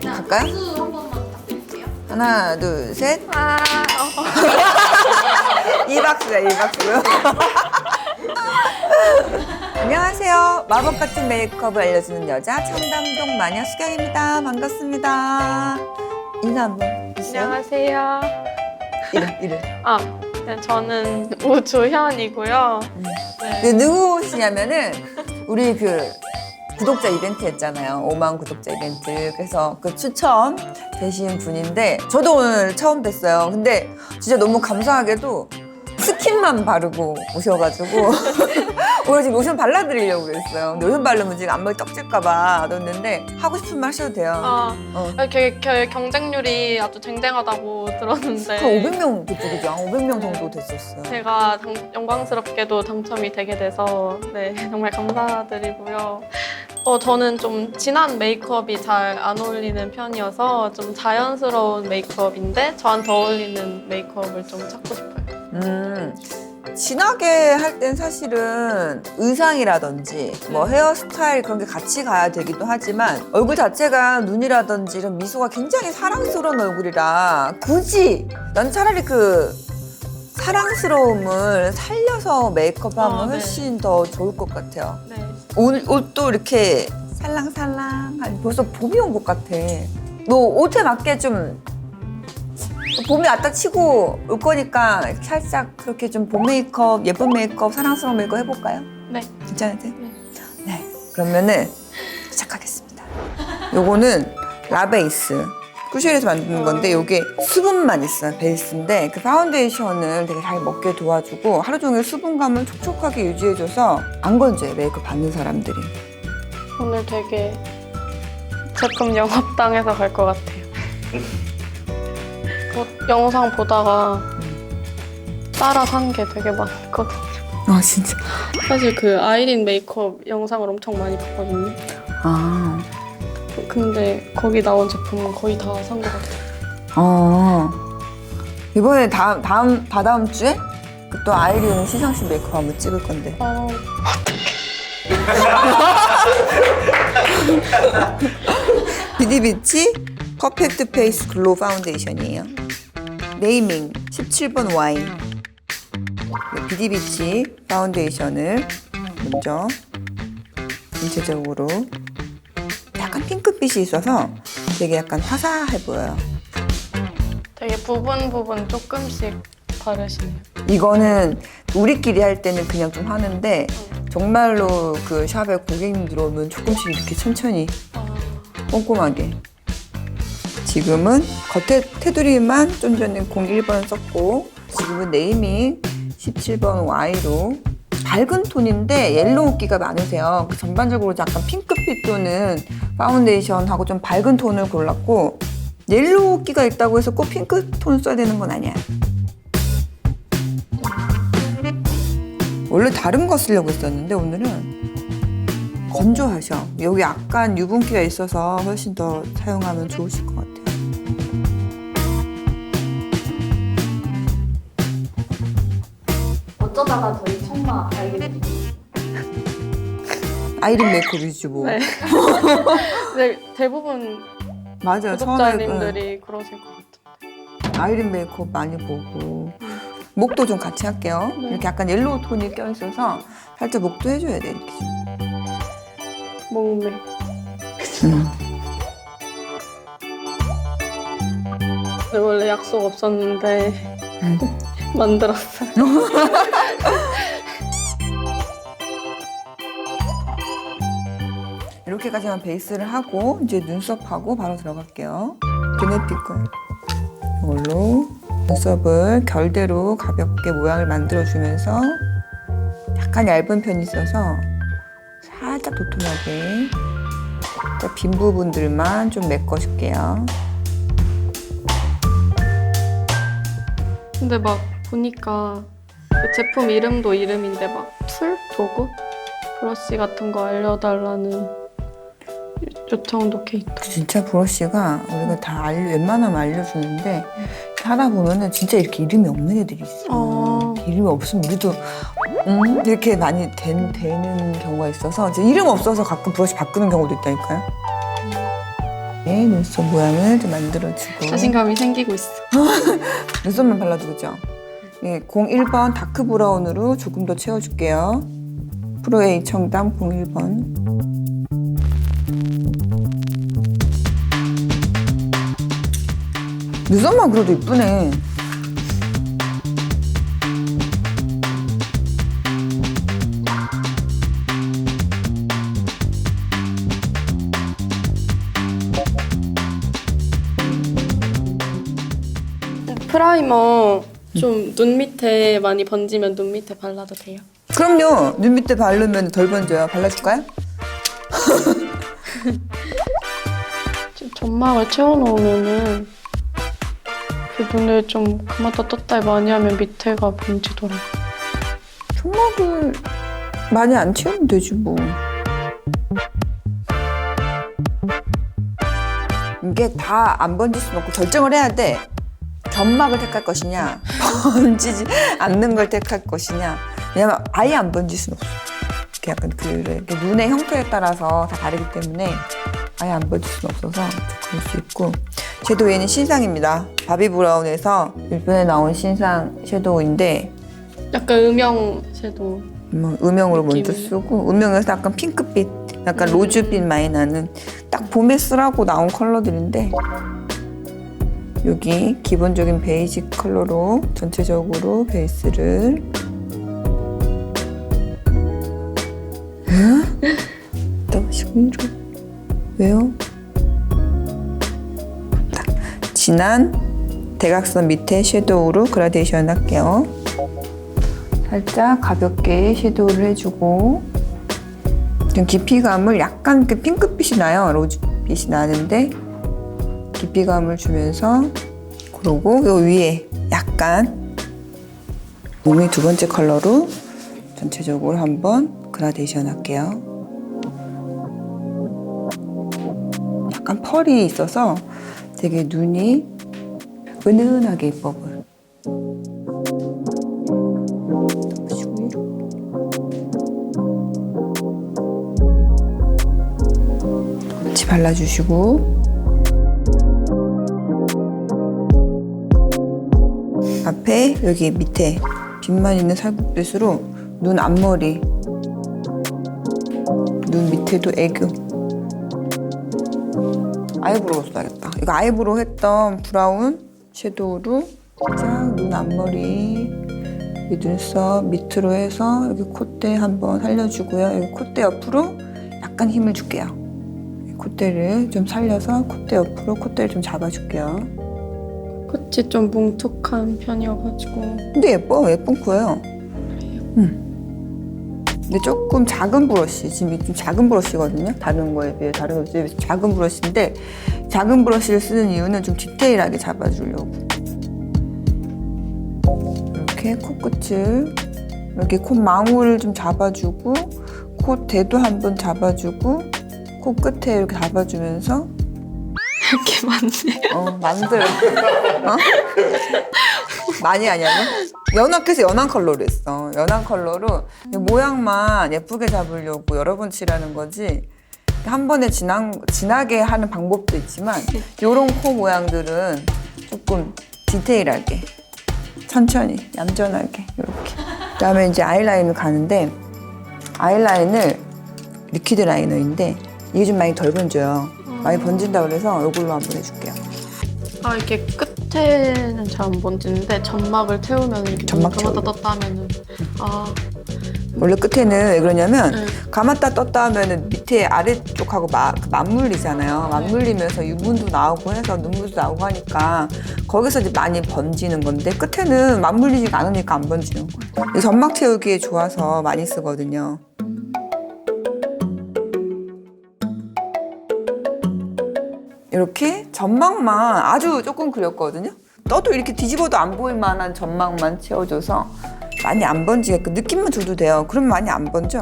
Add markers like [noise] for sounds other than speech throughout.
갈까요? 수한 번만 부탁드릴게요. 하나, 둘, 셋. 아, 어. [laughs] 이 박수야, 이 박수. [laughs] 안녕하세요. 마법 같은 메이크업을 알려주는 여자 청담동 마녀 수경입니다. 반갑습니다. 인사 한번 해주세요. 안녕하세요. 이름, 이름. 아, 네, 저는 우주현이고요. 네. 그 누구시냐면은 우리 그 구독자 이벤트 했잖아요. 5만 구독자 이벤트. 그래서 그 추첨 되신 분인데 저도 오늘 처음 뵀어요. 근데 진짜 너무 감사하게도 스킨만 바르고 오셔가지고 [laughs] 오늘 지금 로션 발라드리려고 그랬어요. 근데 로션 바르면 지금 앞머리 떡질까봐 놨는데 하고 싶은 말 하셔도 돼요. 아, 어. 게, 게, 경쟁률이 아주 쟁쟁하다고 [laughs] 들었는데 한 500명 그쪽이죠. 한 500명 정도 됐었어요. 제가 당- 영광스럽게도 당첨이 되게 돼서 네 [laughs] 정말 감사드리고요. 어, 저는 좀 진한 메이크업이 잘 안 어울리는 편이어서 좀 자연스러운 메이크업인데 저한테 어울리는 메이크업을 좀 찾고 싶어요. 음, 진하게 할 땐 사실은 의상이라든지 뭐 헤어스타일 그런 게 같이 가야 되기도 하지만 얼굴 자체가 눈이라든지 이런 미소가 굉장히 사랑스러운 얼굴이라 굳이 난 차라리 그 사랑스러움을 살려서 메이크업하면 아, 네. 훨씬 더 좋을 것 같아요. 네. 오늘 옷도 이렇게 살랑살랑 벌써 봄이 온 것 같아. 너 옷에 맞게 좀 봄이 왔다 치고 올 거니까 살짝 그렇게 좀 봄 메이크업, 예쁜 메이크업, 사랑스러운 메이크업 해볼까요? 네. 괜찮으세요? 네. 그러면은 시작하겠습니다. 요거는 라베이스. 쿠션에서 만드는 건데 요게 수분만 있어요. 베이스인데 그 파운데이션을 되게 잘 먹게 도와주고 하루 종일 수분감을 촉촉하게 유지해줘서 안 건조해 메이크업 받는 사람들이. 오늘 되게 제품 영업당해서 갈 것 같아요. [laughs] 그 영상 보다가 따라 산 게 되게 많거든요. 아 진짜? 사실 그 아이린 메이크업 영상을 엄청 많이 봤거든요. 아, 근데 거기 나온 제품은 거의 다 산 것 같아요. 어. 이번에 다음 다음 다다음 주에 그또 아이린 시상식 메이크업 한번 찍을 건데. 어, [laughs] 비디비치 퍼펙트 페이스 글로우 파운데이션이에요. 네이밍 17번 와인. 네, 비디비치 파운데이션을 먼저 전체적으로 약간 핑크빛이 있어서 되게 약간 화사해 보여요. 되게 부분 부분 조금씩 바르시네요. 이거는 우리끼리 할 때는 그냥 좀 하는데 정말로 그 샵에 고객님 들어오면 조금씩 이렇게 천천히 아, 꼼꼼하게. 지금은 겉에 테두리만 좀 전에 01번 썼고 지금은 네이밍 17번 Y로 밝은 톤인데 옐로우기가 많으세요. 그 전반적으로 약간 핑크빛 도는 파운데이션하고 좀 밝은 톤을 골랐고 옐로우기가 있다고 해서 꼭 핑크 톤을 써야 되는 건 아니야. 원래 다른 거 쓰려고 했었는데 오늘은 건조하셔. 여기 약간 유분기가 있어서 훨씬 더 사용하면 좋으실 것 같아요. 어쩌다가 저희 청마 알게 됐어요. 아이린 메이크업이지 뭐. 네. [laughs] 네, 대부분 맞아요. 처음에 구독자님들이 그러실 것 같아요. 응, 아이린 메이크업 많이 보고 목도 좀 같이 할게요. 네. 이렇게 약간 옐로우 톤이 껴 있어서 살짝 목도 해줘야 돼 이렇게 좀. 몸매. 음. 네, 원래 약속 없었는데 음. [laughs] 만들었어요. [laughs] [laughs] 이렇게까지만 베이스를 하고 이제 눈썹하고 바로 들어갈게요. 드네피컬 이걸로 눈썹을 결대로 가볍게 모양을 만들어주면서 약간 얇은 편이 있어서 살짝 도톰하게 빈 부분들만 좀 메꿔줄게요. 근데 막 보니까 그 제품 이름도 이름인데 막 툴? 도구? 브러쉬 같은 거 알려달라는 요청도 케이터. 진짜 브러쉬가 우리가 다 알려, 웬만하면 알려주는데 하다 보면은 진짜 이렇게 이름이 없는 애들이 있어. 어. 이름이 없으면 우리도 음? 이렇게 많이 된, 되는 경우가 있어서 이제 이름 없어서 가끔 브러쉬 바꾸는 경우도 있다니까요. 네, 눈썹 모양을 좀 만들어주고 자신감이 생기고 있어. [laughs] 눈썹만 발라도 그죠? 예, 01번 다크 브라운으로 조금 더 채워줄게요. 프로에이 청담 01번. 눈썹만 그래도 이쁘네. 프라이머 좀 눈 밑에 많이 번지면 눈 밑에 발라도 돼요. 그럼요. 눈 밑에 바르면 덜 번져요. 발라줄까요? [laughs] 좀 점막을 채워놓으면은 그 눈을 좀 감았다 떴다 많이 하면 밑에가 번지더라고. 점막을 많이 안 채우면 되지 뭐. 이게 다 안 번질 수는 없고 결정을 해야 돼. 점막을 택할 것이냐, 번지지 않는 걸 택할 것이냐. 왜냐면 아예 안 번질 수는 없어. 이렇게 약간 그 눈의 형태에 따라서 다 다르기 때문에 아예 안 번질 수는 없어서 그럴 수 있고. 섀도우 얘는 신상입니다. 바비 브라운에서 일본에 나온 신상 섀도우인데 약간 음영 섀도우. 뭐 음영으로 먼저 느낌이. 쓰고 음영에서 약간 핑크빛, 약간 로즈빛 많이 나는 딱 봄에 쓰라고 나온 컬러들인데 여기 기본적인 베이직 컬러로 전체적으로 베이스를 이러 왜요? 딱 진한 대각선 밑에 섀도우로 그라데이션 할게요. 살짝 가볍게 섀도우를 해주고 좀 깊이감을 약간 그 핑크빛이 나요. 로즈빛이 나는데 깊이감을 주면서 그러고 요 위에 약간 몸의 두 번째 컬러로 전체적으로 한번 그라데이션 할게요. 약간 펄이 있어서 되게 눈이 은은하게 예뻐 보여. 같이 발라주시고 앞에 여기 밑에 빗만 있는 살구빛으로 눈 앞머리 눈 밑에도 애교. 아이브로우 써야겠다. 이거 아이브로우 했던 브라운 섀도우로 살짝 눈 앞머리 이 눈썹 밑으로 해서 여기 콧대 한번 살려주고요. 여기 콧대 옆으로 약간 힘을 줄게요. 콧대를 좀 살려서 콧대 옆으로 콧대를 좀 잡아줄게요. 끝이 좀 뭉툭한 편이어가지고 근데 예뻐, 예쁜 코예요. 음. 근데 조금 작은 브러쉬, 지금 이게 좀 작은 브러쉬거든요. 다른 거에 비해 다른 거에 비해 작은 브러쉬인데 작은 브러쉬를 쓰는 이유는 좀 디테일하게 잡아주려고. 이렇게 코끝을 이렇게 콧망울을 좀 잡아주고 콧대도 한번 잡아주고 코 끝에 이렇게 잡아주면서 [laughs] 이렇게 많네요. 어, 만들. 어? 많이 아니야고? 연합해서 연한 컬러로 했어. 연한 컬러로 모양만 예쁘게 잡으려고 여러 번 칠하는 거지. 한 번에 진한, 진하게 하는 방법도 있지만 요런 코 모양들은 조금 디테일하게 천천히 얌전하게 이렇게 그다음에 이제 아이라인을 가는데 아이라인을 리퀴드 라이너인데 이게 좀 많이 덜 번져요 많이 번진다 그래서 이걸로 한번 해줄게요 아 이렇게 끝에는 잘 안 번지는데 점막을 태우면 이렇게 점막 감았다 채우고. 떴다 하면은 아 원래 끝에는 왜 그러냐면 네. 감았다 떴다 하면은 밑에 아래쪽하고 마, 그 맞물리잖아요. 맞물리면서 유분도 나오고 해서 눈물도 나오고 하니까 거기서 이제 많이 번지는 건데 끝에는 맞물리지가 않으니까 안 번지는 거예요. 이 점막 채우기에 좋아서 많이 쓰거든요. 이렇게 점막만 아주 조금 그렸거든요. 떠도 이렇게 뒤집어도 안 보일 만한 점막만 채워줘서 많이 안 번지게끔 느낌만 줘도 돼요. 그럼 많이 안 번져.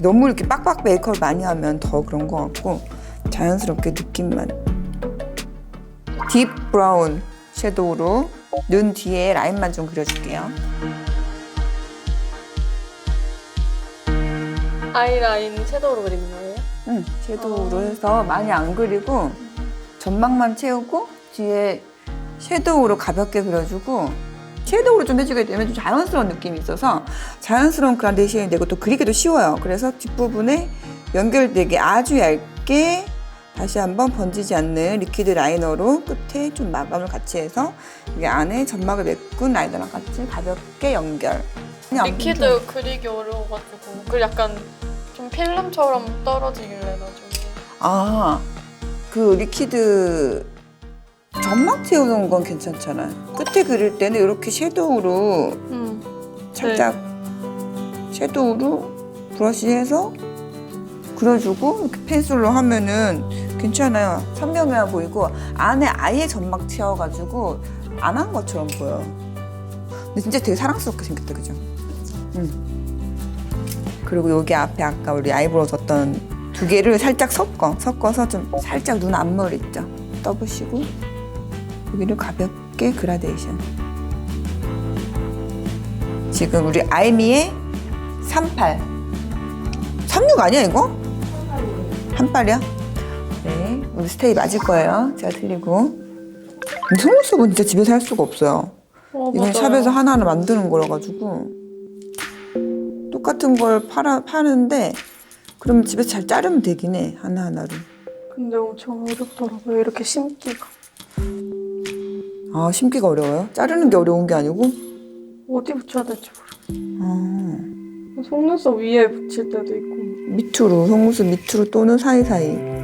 너무 이렇게 빡빡 메이크업을 많이 하면 더 그런 것 같고 자연스럽게 느낌만. 딥 브라운 섀도우로 눈 뒤에 라인만 좀 그려줄게요. 아이라인 섀도우로 그리는 거예요? 응, 섀도우로 해서 많이 안 그리고 점막만 채우고 뒤에 섀도우로 가볍게 그려주고 섀도우로 좀 해주게 되면 좀 자연스러운 느낌이 있어서 자연스러운 그라데이션이 되고 또 그리기도 쉬워요. 그래서 뒷부분에 연결되게 아주 얇게 다시 한번 번지지 않는 리퀴드 라이너로 끝에 좀 마감을 같이 해서 여기 안에 점막을 메꾼 라이너랑 같이 가볍게 연결. 그냥 리퀴드 그리기 어려워가지고 그 약간 좀 필름처럼 떨어지길래 나중에 아, 그 리퀴드 점막 채우는 건 괜찮잖아요. 끝에 그릴 때는 이렇게 섀도우로 음. 살짝 섀도우로 브러쉬해서 그려주고 이렇게 펜슬로 하면은 괜찮아요. 선명해 보이고 안에 아예 점막 채워가지고 안 한 것처럼 보여. 근데 진짜 되게 사랑스럽게 생겼다, 그죠? 응. 그리고 여기 앞에 아까 우리 아이브로우 뒀던 두 개를 살짝 섞어. 섞어서 좀 살짝 눈 앞머리 있죠? 떠보시고 여기를 가볍게 그라데이션. 지금 우리 알미의 38. 36 아니야 이거? 한 발이야? 네, 우리 스테이 맞을 거예요. 제가 틀리고. 속눈썹은 진짜 집에서 할 수가 없어요. 어, 이건 맞아요. 샵에서 하나하나 만드는 거라 가지고 똑 같은 걸 팔아, 파는데 그럼 집에서 잘 자르면 되긴 해 하나하나로. 근데 엄청 어렵더라고요. 이렇게 심기가. 아 심기가 어려워요? 자르는 게 어려운 게 아니고? 어디 붙여야 될지 모르겠어요. 아, 속눈썹 위에 붙일 때도 있고. 밑으로 속눈썹 밑으로 또는 사이사이.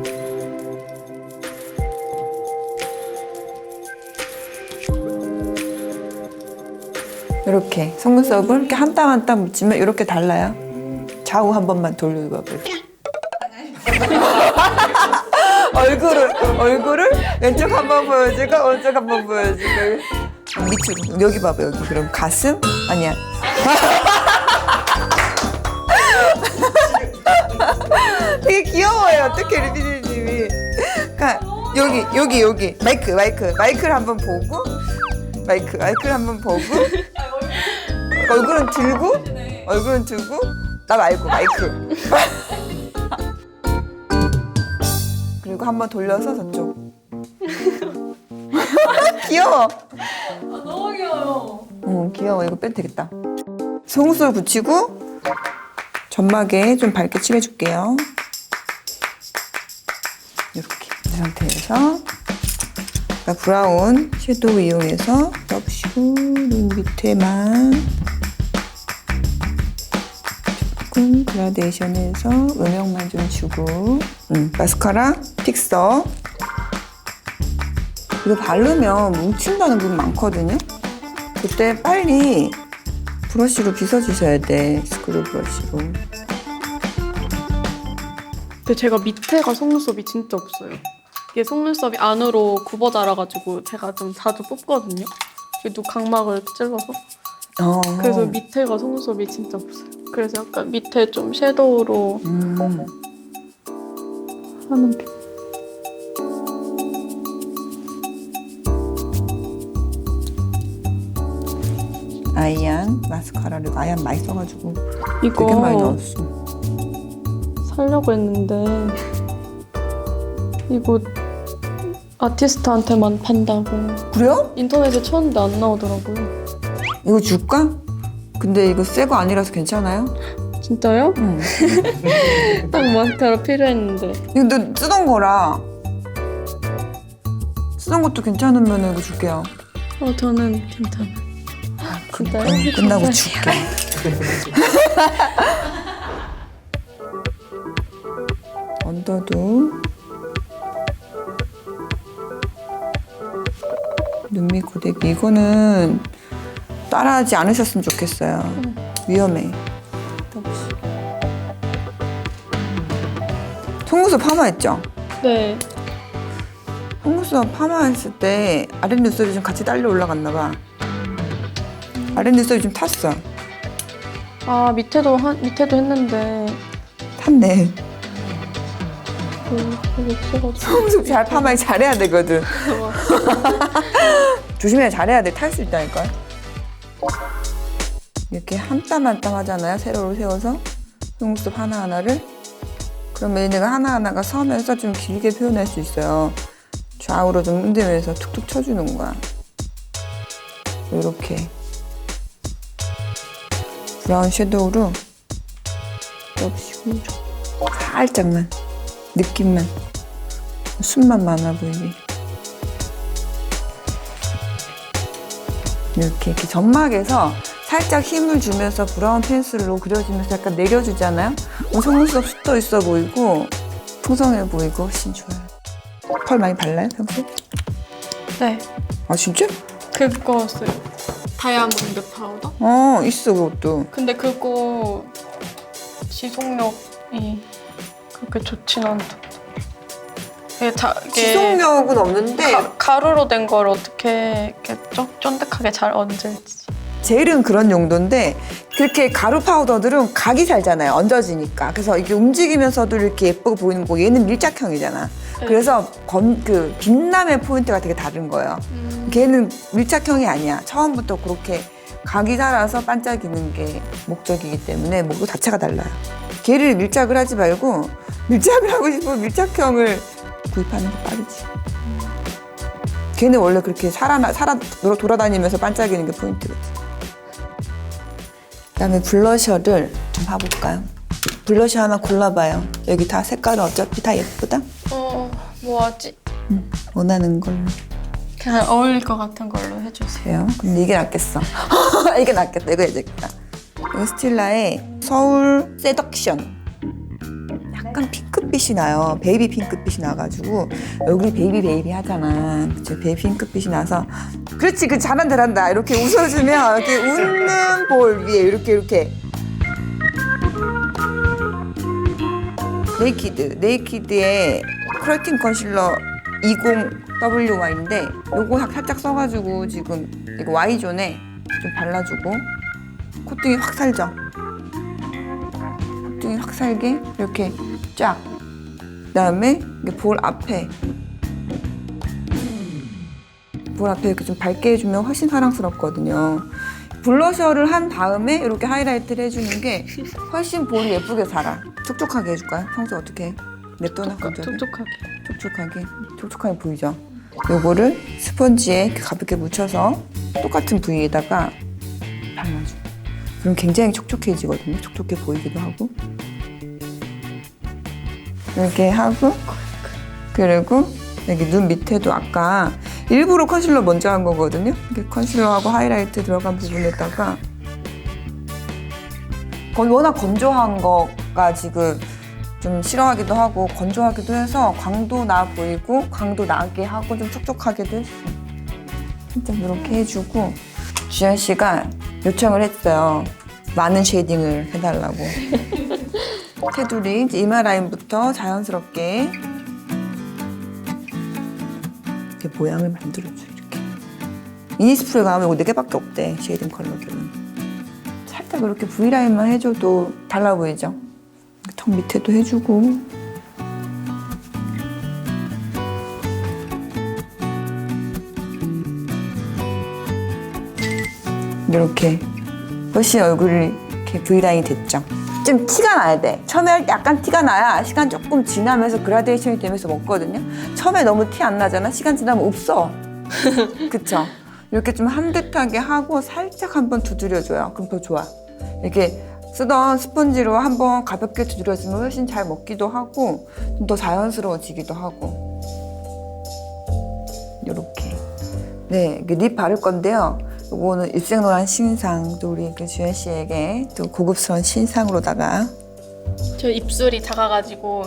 이렇게 속눈썹을 이렇게 한 땀 한 땀 묻히면 이렇게 달라요. 좌우 한 번만 돌려봐봐요. [laughs] 얼굴을 얼굴을 왼쪽 한 번 보여주고 오른쪽 한 번 보여주고. 밑으로. 여기 봐봐 여기. 그럼 가슴? 아니야. [laughs] 되게 귀여워요. 어떻게 리비디님이. 그러니까 여기 여기 여기. 마이크 마이크. 마이크를 한번 보고 마이크 마이크를 한번 보고 얼굴은 들고? 얼굴은 들고? 나 말고 마이크. [laughs] 그리고 한번 돌려서 저쪽. [laughs] 귀여워. 너무 귀여워요. 어 귀여워. 이거 빼도 되겠다. 속눈썹 붙이고 점막에 좀 밝게 칠해줄게요. 이렇게 이 상태에서 브라운 섀도우 이용해서 떠보시고 눈 밑에만 조금 그라데이션해서 음영만 좀 주고 음, 마스카라 픽서 이거 바르면 뭉친다는 분 많거든요 그때 빨리 브러쉬로 빗어주셔야 돼 스크류 브러쉬로 근데 제가 밑에가 속눈썹이 진짜 없어요. 이게 속눈썹이 안으로 굽어 자라가지고 제가 좀 자주 뽑거든요. 그래도 각막을 찔러서. 어. 그래서 밑에가 속눈썹이 진짜 없어요. 그래서 약간 밑에 좀 섀도우로 음. 하는 편. 아이안 마스카라를 아이안 많이 써가지고 이거 되게 많이 넣었어 살려고 했는데 이거 아티스트한테만 판다고 그래요? 인터넷에 쳤는데 안 나오더라고요. 이거 줄까? 근데 이거 새 거 아니라서 괜찮아요? 진짜요? 응 [laughs] 딱 마스카라 필요했는데. 이거 너 쓰던 거라 쓰던 것도 괜찮으면 이거 줄게요 어 저는 괜찮아. 진짜요? 응, 끝나고. 줄게 [laughs] 언더도 눈밑 고데기 이거는 따라하지 않으셨으면 좋겠어요. 위험해. 속눈썹 파마했죠? 네. 속눈썹 파마했을 때 아랫 눈썹이 좀 같이 딸려 올라갔나 봐. 아랫 눈썹이 좀 탔어. 아 밑에도 한 밑에도 했는데. 탔네. 그 없어가지고. 속눈썹 잘 파마 잘해야 되거든. [laughs] 조심해야 잘해야 돼. 탈 수 있다니까 이렇게 한 땀 한 땀 하잖아요 세로로 세워서. 속눈썹 하나하나를. 그러면 얘네가 하나하나가 서면서 좀 길게 표현할 수 있어요. 좌우로 좀 흔들면서 툭툭 쳐주는 거야. 이렇게. 브라운 섀도우로 덮시고 살짝만. 느낌만. 숨만 많아 보이게 이렇게 이렇게 점막에서 살짝 힘을 주면서 브라운 펜슬로 그려주면서 약간 내려주잖아요. 어, 속눈썹 숱도 있어 보이고 풍성해 보이고 훨씬 좋아요. 펄 많이 발라요 평소에? 네. 아 진짜? 그거 써요. 다이아몬드 파우더? 어 있어 그것도. 근데 그거 지속력이 그렇게 좋진 않다. 이게 자, 이게 지속력은 없는데 가, 가루로 된 걸 어떻게 이렇게 쫀, 쫀득하게 잘 얹을지. 젤은 그런 용도인데 그렇게 가루 파우더들은 각이 살잖아요. 얹어지니까. 그래서 이게 움직이면서도 이렇게 예쁘게 보이는 거 얘는 밀착형이잖아. 네. 그래서 건, 그 빛남의 포인트가 되게 다른 거예요. 음, 걔는 밀착형이 아니야. 처음부터 그렇게 각이 살아서 반짝이는 게 목적이기 때문에 목도 자체가 달라요. 걔를 밀착을 하지 말고 밀착을 하고 싶으면 밀착형을 구입하는 게 빠르지. 걔는 원래 그렇게 살아, 살아 돌아- 돌아다니면서 반짝이는 게 포인트거든. 그 다음에 블러셔를 좀 봐볼까요? 블러셔 하나 골라봐요. 여기 다 색깔은 어차피 다 예쁘다. 어, 뭐 하지? 원하는 걸로. 그냥 어울릴 것 같은 걸로 해주세요. 근데 이게 낫겠어. [laughs] 이게 낫겠다. 이거 해야 되겠다. 이거 스틸라의 서울 세덕션. 약간 핑크빛이 나요. 베이비 핑크빛이 나가지고 여기 베이비 베이비 하잖아. 그쵸? 베이비 핑크빛이 나서 그렇지, 그 잘한다, 잘한다. 이렇게 웃어주면 이렇게 웃는 볼 위에 이렇게 이렇게 네이키드, 네이키드의 크레틴 컨실러 20WY인데 요거 살짝 써가지고 지금 이거 Y존에 좀 발라주고 콧등이 확 살죠? 콧등이 확 살게 이렇게 쫙 그다음에 볼 앞에 볼 앞에 이렇게 좀 밝게 해주면 훨씬 사랑스럽거든요. 블러셔를 한 다음에 이렇게 하이라이트를 해주는 게 훨씬 볼이 예쁘게 살아. 촉촉하게 해줄까요? 평소 어떻게 해? 냅둬놔 본 적이? 촉촉하게. 촉촉하게 촉촉하게 보이죠? 요거를 스펀지에 이렇게 가볍게 묻혀서 똑같은 부위에다가 발라줘. 그럼 굉장히 촉촉해지거든요. 촉촉해 보이기도 하고 이렇게 하고 그리고 여기 눈 밑에도 아까 일부러 컨실러 먼저 한 거거든요. 이렇게 컨실러하고 하이라이트 들어간 부분에다가 거의 워낙 건조한 거가 지금 좀 싫어하기도 하고 건조하기도 해서 광도 나 보이고 광도 나게 하고 좀 촉촉하게도 했어. 살짝 이렇게 해주고 주현 씨가 요청을 했어요. 많은 쉐이딩을 해달라고. [laughs] 테두리 이마 라인부터 자연스럽게 이렇게 모양을 만들어줘 이렇게. 이니스프리 가면 이거 네 개밖에 없대 쉐이딩 컬러들은. 살짝 이렇게 V 라인만 해줘도 달라 보이죠? 턱 밑에도 해주고 이렇게 훨씬 얼굴이 이렇게 V라인이 됐죠. 좀 티가 나야 돼. 처음에 약간 티가 나야 시간 조금 지나면서 그라데이션이 되면서 먹거든요. 처음에 너무 티 안 나잖아. 시간 지나면 없어. [laughs] 그쵸? 이렇게 좀 한듯하게 하고 살짝 한번 두드려줘요. 그럼 더 좋아. 이렇게 쓰던 스펀지로 한번 가볍게 두드려주면 훨씬 잘 먹기도 하고 좀 더 자연스러워지기도 하고 이렇게 네, 립 바를 건데요. 이거는 입생로란 신상 또 우리 그 주현 씨에게 또 고급스러운 신상으로다가 저 입술이 작아가지고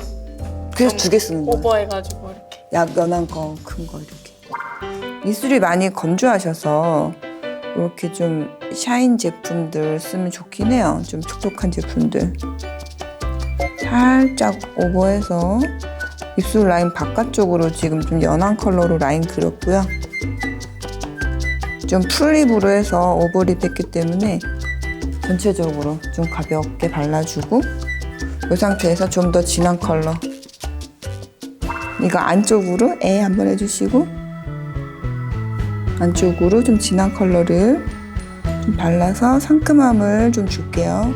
그래서 두개 쓰는 거예요. 오버해가지고 이렇게. 약 연한 거, 큰 거 이렇게. 입술이 많이 건조하셔서 이렇게 좀 샤인 제품들 쓰면 좋긴 해요. 좀 촉촉한 제품들. 살짝 오버해서 입술 라인 바깥쪽으로 지금 좀 연한 컬러로 라인 그렸고요. 좀 풀립으로 해서 오버립 했기 때문에 전체적으로 좀 가볍게 발라주고 이 상태에서 좀 더 진한 컬러 이거 안쪽으로 에 한번 해주시고 안쪽으로 좀 진한 컬러를 좀 발라서 상큼함을 좀 줄게요.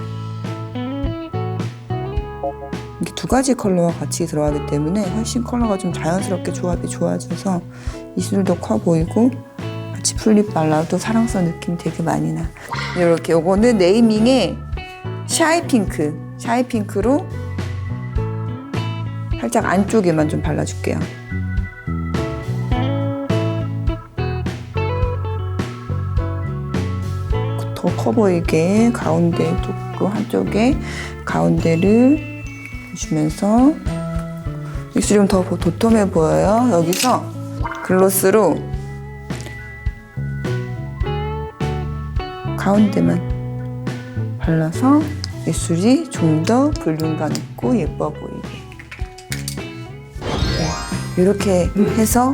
이렇게 두 가지 컬러가 같이 들어가기 때문에 훨씬 컬러가 좀 자연스럽게 조합이 좋아져서 입술도 커 보이고 같이 풀립 발라도 사랑스러운 느낌 되게 많이 나. 이렇게 요거는 네이밍의 샤이 핑크, 샤이 핑크로 살짝 안쪽에만 좀 발라줄게요. 더 커 보이게 가운데 조금 한쪽에 가운데를 주면서 입술이 좀 더 도톰해 보여요. 여기서 글로스로 가운데만 발라서 입술이 좀 더 볼륨감 있고 예뻐 보이게 네, 이렇게 해서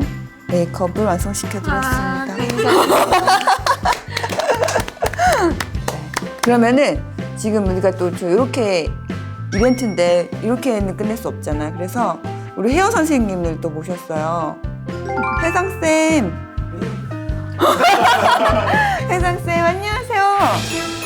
메이크업을 완성시켜 드렸습니다. [laughs] 그러면은 지금 우리가 또 저 이렇게 이벤트인데 이렇게는 끝낼 수 없잖아. 그래서 우리 헤어 선생님을 또 모셨어요. 혜성 쌤. [laughs] 嗯